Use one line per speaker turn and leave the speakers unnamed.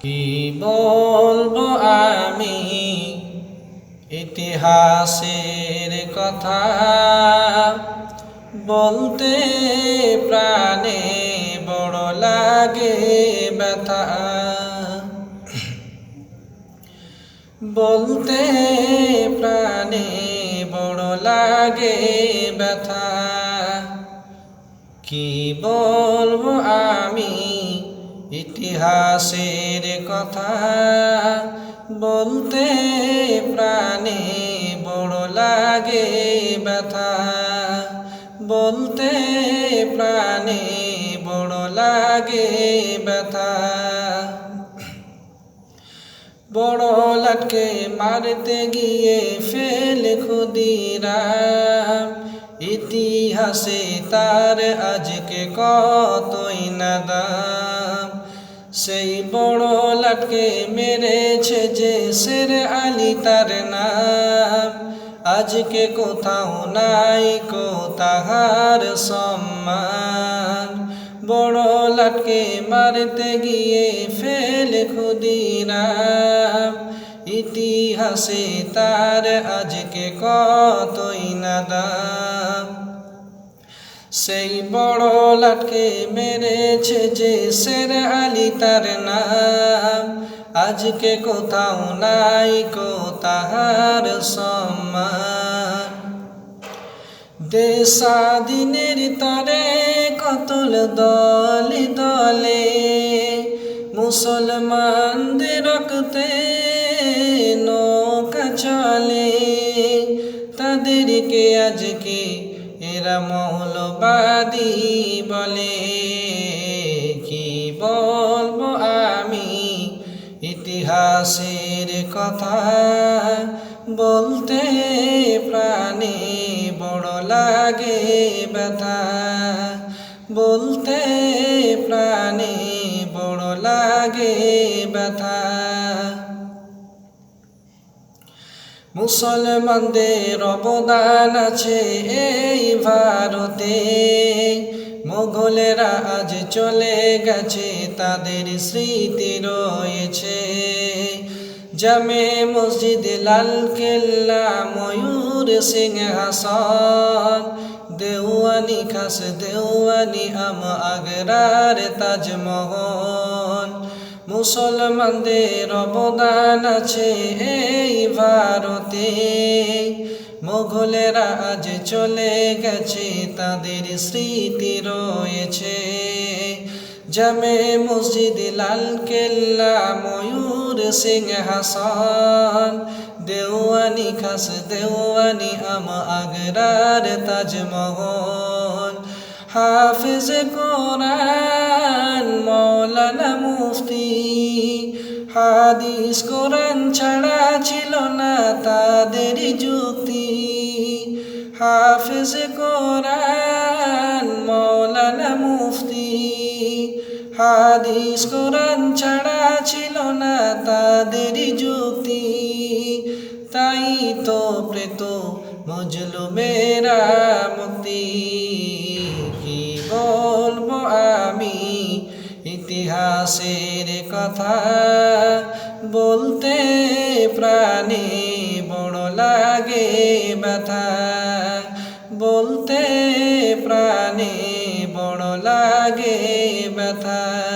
কি বলব আমি? ইতিহাসের কথা বলতে প্রাণে বড় লাগে ব্যথা। বলতে প্রাণে বড় লাগে ব্যথা। কি বলব আমি? ইতিহাসের কথা বলতে প্রাণে বড় লাগে ব্যথা। বলতে প্রাণে বড় লাগে ব্যথা। বড় লাটকে মারতে গিয়ে ফেল খুদিরাম ইতিহাসে তার আজকে কতই না দাম সেই বড় লাটকে মেরেছে যে সের আলী তার নাম। আজকে কোথাও নাই কো তাহার সম্মান। বড় লাটকে মারতে গিয়ে ফেল খুদিরাম ইতিহাসে তার আজকে কতই না দাম। সেই বড় লাটকে মেরেছে যে সের আলী তার নাম। আজকে কোথাও নাই কো তাহার সম্মান। দেশাদিনের তরে কতল দলে দলে, মুসলমানদের রক্তে নৌকা চলে। তাদেরকে আজকে এরা মৌলবাদী বলে, কি বলব আমি? ইতিহাসের কথা বলতে প্রাণে বড় লাগে ব্যথা। বলতে প্রাণে বড় লাগে ব্যথা। মুসলমানদের অবদান আছে এই ভারতে। মোগলেরা আজ চলে গেছে, তাদের স্মৃতি রয়েছে। জামে মসজিদ লাল কেল্লা, ময়ূর সিংহাসন দেওয়ানি খাস দেওয়ানি আম আগ্রার তাজমহল। মুসলমানদের অবদান আছে এই ভারতে। মোঘলেরা আজ চলে গেছে, তাদের স্মৃতি রয়েছে। জামে মসজিদ লাল কেল্লা, ময়ূর সিংহাসন দেওয়ানি খাস, দেওয়ানি আম আগ্রার তাজমহল। হাফিজ কোরআন, মৌলানা মুফতি। হাদিস কোরআন ছাড়া ছিল না তাদের যুক্তি। হাফিজ কোরআন, মৌলানা মুফতি। হাদিস কোরআন ছাড়া ছিল না তাদের যুক্তি। তাই তো প্রেত মজলু ইতিহাসের কথা বলতে প্রাণী বড় লাগে ব্যথা। বলতে প্রাণী বড় লাগে ব্যথা।